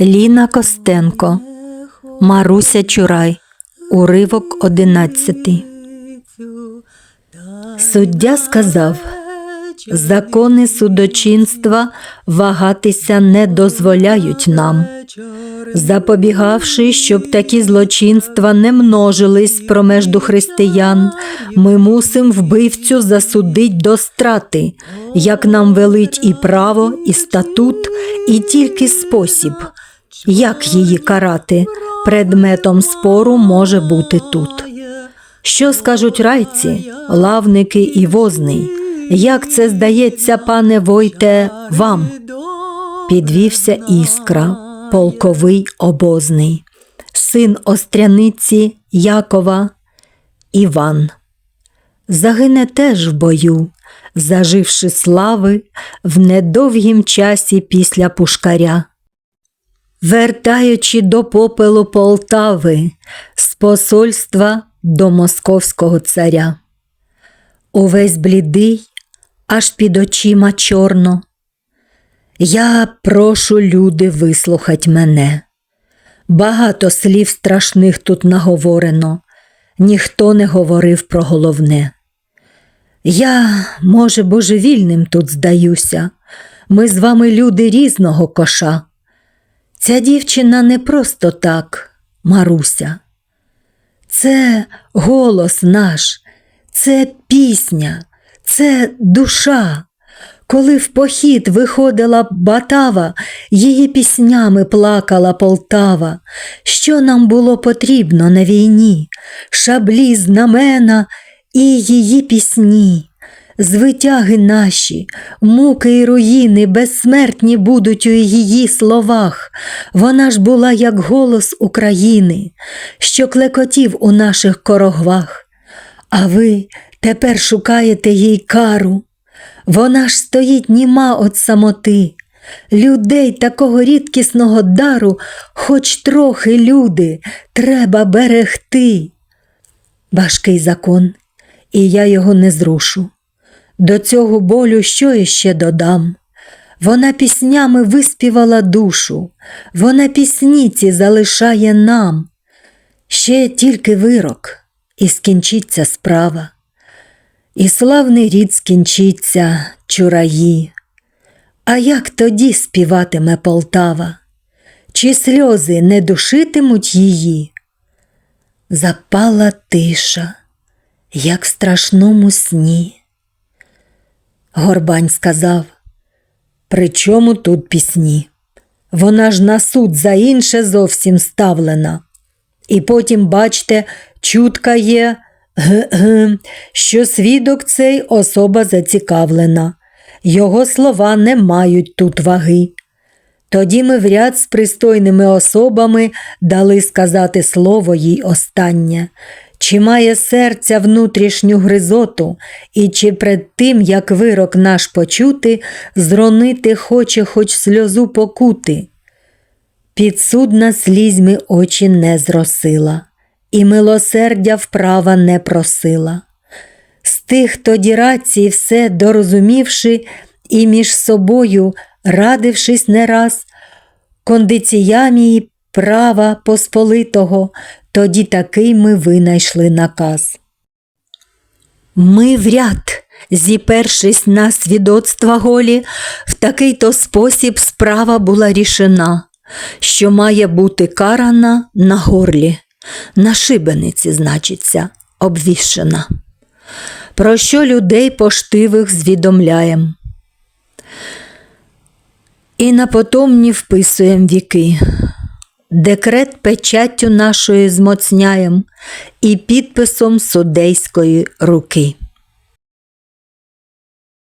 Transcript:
Ліна Костенко, Маруся Чурай, уривок 11. Суддя сказав, закони судочинства вагатися не дозволяють нам, запобігавши, щоб такі злочинства не множились промежду християн, ми мусим вбивцю засудить до страти, як нам велить і право, і статут, і тільки спосіб, як її карати, предметом спору може бути тут. Що скажуть райці, лавники і возний? Як це здається, пане Войте, вам? Підвівся іскра, полковий обозний, син остряниці Якова Іван. Загине теж в бою, заживши слави в недовгім часі після пушкаря. Вертаючи до попелу Полтави з посольства до московського царя. Увесь блідий, аж під очима чорно. Я прошу люди вислухать мене. Багато слів страшних тут наговорено, ніхто не говорив про головне. Я, може, божевільним тут здаюся, ми з вами люди різного коша. Ця дівчина не просто так, Маруся. Це голос наш, це пісня, це душа. Коли в похід виходила Батава, її піснями плакала Полтава. Що нам було потрібно на війні? Шаблі, знамена і її пісні. Звитяги наші, муки і руїни безсмертні будуть у її словах. Вона ж була як голос України, що клекотів у наших корогвах. А ви тепер шукаєте їй кару. Вона ж стоїть німа от самоти. Людей такого рідкісного дару, хоч трохи люди, треба берегти. Важкий закон, і я його не зрушу. До цього болю що іще додам? Вона піснями виспівала душу, вона пісніці залишає нам. Ще тільки вирок, і скінчиться справа. І славний рід скінчиться чураї. А як тоді співатиме Полтава? Чи сльози не душитимуть її? Запала тиша, як в страшному сні. Горбань сказав, при чому тут пісні? Вона ж на суд за інше зовсім ставлена. І потім, бачте, чутка є, що свідок цей особа зацікавлена. Його слова не мають тут ваги. Тоді ми в ряд з пристойними особами дали сказати слово їй останнє, чи має серця внутрішню гризоту, і чи пред тим, як вирок наш почути, зронити хоче хоч сльозу покути. Підсудна слізьми очі не зросила, і милосердя вправа не просила. З тих тоді рацій все дорозумівши і між собою, радившись не раз, кондиціямії права Посполитого, тоді такий ми винайшли наказ. Ми в ряд, зіпершись на свідоцтва голі, в такий то спосіб справа була рішена, що має бути карана на горлі, на шибениці, значиться, обвішена. Про що людей поштивих звідомляєм. І на потомні вписуєм віки. Декрет печаттю нашою змоцняєм і підписом судейської руки.